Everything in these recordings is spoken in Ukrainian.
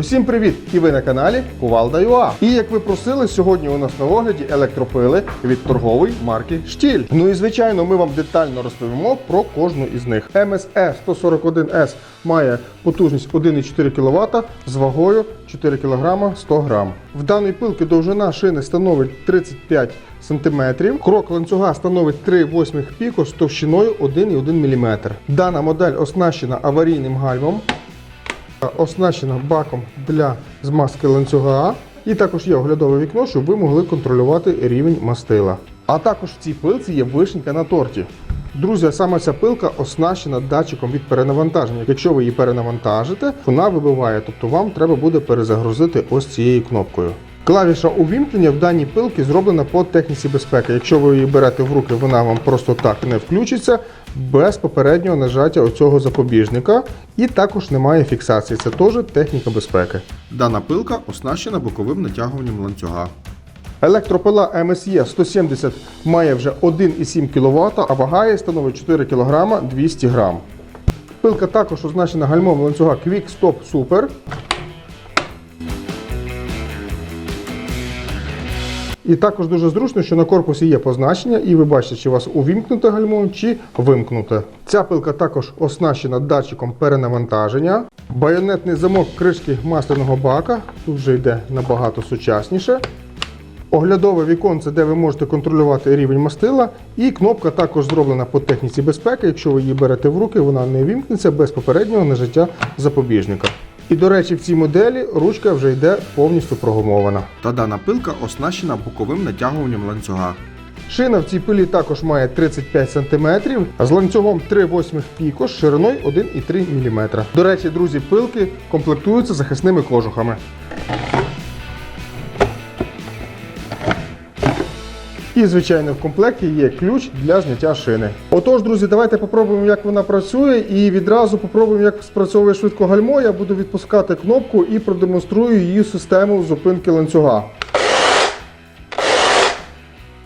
Усім привіт! І ви на каналі Кувалда ЮА. І як ви просили, сьогодні у нас на огляді електропили від торгової марки Штіль. Ну і звичайно, ми вам детально розповімо про кожну із них. MSE 141S має потужність 1,4 кВт з вагою 4 кг 100 г. В даної пилки довжина шини становить 35 см. Крок ланцюга становить 3,8 піко з товщиною 1,1 мм. Дана модель оснащена аварійним гальмом оснащена баком для змазки ланцюга. І також є оглядове вікно, щоб ви могли контролювати рівень мастила. А також в цій пилці є вишенька на торті. Друзі, саме ця пилка оснащена датчиком від перенавантаження. Якщо ви її перенавантажите, вона вибиває, тобто вам треба буде перезагрузити ось цією кнопкою. Клавіша увімкнення в даній пилці зроблена по техніці безпеки. Якщо ви її берете в руки, вона вам просто так не включиться без попереднього нажаття оцього запобіжника. І також немає фіксації. Це теж техніка безпеки. Дана пилка оснащена боковим натягуванням ланцюга. Електропила MSE 170 має вже 1,7 кВт, а вагає становить 4 кг 200 г. Пилка також оснащена гальмом ланцюга Quick Stop Super. І також дуже зручно, що на корпусі є позначення, і ви бачите, чи у вас увімкнуте гальмо, чи вимкнуте. Ця пилка також оснащена датчиком перенавантаження. Байонетний замок кришки масляного бака. Тут вже йде набагато сучасніше. Оглядове віконце, де ви можете контролювати рівень мастила. І кнопка також зроблена по техніці безпеки. Якщо ви її берете в руки, вона не вімкнеться без попереднього нажиття запобіжника. І, до речі, в цій моделі ручка вже йде повністю прогумована. Та дана пилка оснащена боковим натягуванням ланцюга. Шина в цій пилі також має 35 см, а з ланцюгом 3,8 піко з шириною 1,3 мм. До речі, друзі, пилки комплектуються захисними кожухами. І, звичайно, в комплекті є ключ для зняття шини. Отож, друзі, давайте попробуємо, як вона працює, і відразу попробуємо, як спрацьовує швидко гальмо. Я буду відпускати кнопку і продемонструю її систему зупинки ланцюга.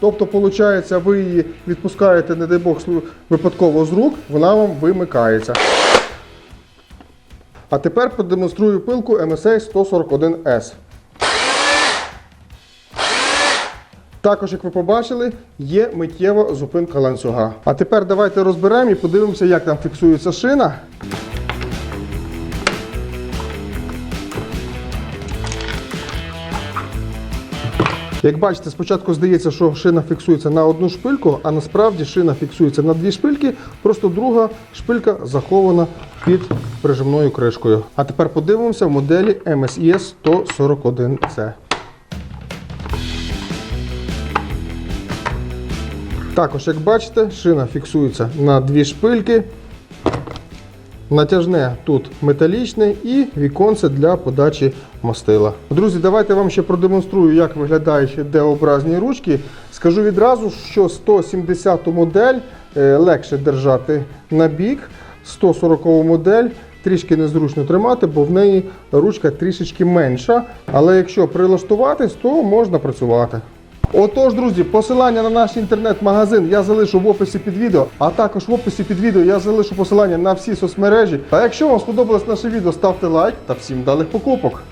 Тобто, виходить, ви її відпускаєте, не дай Бог, випадково з рук, вона вам вимикається. А тепер продемонструю пилку MSA 141S. Також, як ви побачили, є миттєва зупинка ланцюга. А тепер давайте розберемо і подивимося, як там фіксується шина. Як бачите, спочатку здається, що шина фіксується на одну шпильку, а насправді шина фіксується на дві шпильки, просто друга шпилька захована під прижимною кришкою. А тепер подивимося в моделі MSE 141C. Також, як бачите, шина фіксується на дві шпильки. Натяжне тут металічне і віконце для подачі мастила. Друзі, давайте вам ще продемонструю, як виглядають D-образні ручки. Скажу відразу, що 170 модель е, легше держати на бік, 140 модель трішки незручно тримати, бо в неї ручка трішечки менша. Але якщо прилаштуватись, то можна працювати. Отож, друзі, посилання на наш інтернет-магазин я залишу в описі під відео, а також в описі під відео я залишу посилання на всі соцмережі. А якщо вам сподобалось наше відео, ставте лайк та всім далих покупок.